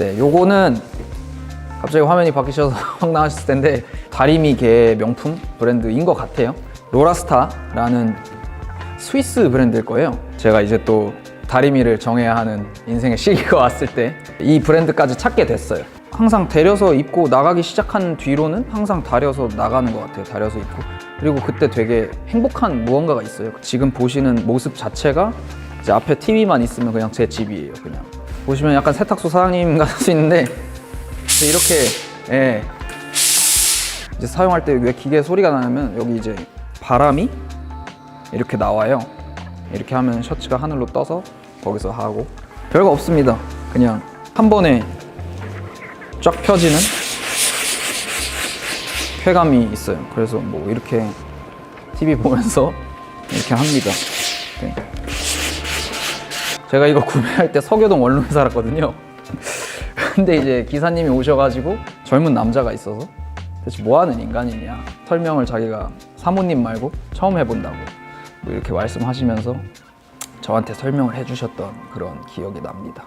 네, 요거는 갑자기 화면이 바뀌셔서 황당하셨을 텐데 다리미계 명품 브랜드인 것 같아요. 로라스타라는 스위스 브랜드일 거예요. 제가 이제 또 다리미를 정해야 하는 인생의 시기가 왔을 때 이 브랜드까지 찾게 됐어요. 항상 데려서 입고 나가기 시작한 뒤로는 항상 다려서 나가는 것 같아요. 다려서 입고. 그리고 그때 되게 행복한 무언가가 있어요. 지금 보시는 모습 자체가 이제 앞에 TV만 있으면 그냥 제 집이에요. 그냥. 보시면 약간 세탁소 사장님 같을 수 있는데 이렇게 예. 이제 사용할 때 왜 기계 소리가 나냐면 여기 이제 바람이 이렇게 나와요. 이렇게 하면 셔츠가 하늘로 떠서 거기서 하고 별거 없습니다. 그냥 한 번에 쫙 펴지는 쾌감이 있어요. 그래서 뭐 이렇게 TV 보면서 이렇게 합니다. 네. 제가 이거 구매할 때 서교동 원룸에 살았거든요. 근데 이제 기사님이 오셔가지고 젊은 남자가 있어서 대체 뭐 하는 인간이냐 설명을 자기가 사모님 말고 처음 해본다고 뭐 이렇게 말씀하시면서 저한테 설명을 해주셨던 그런 기억이 납니다.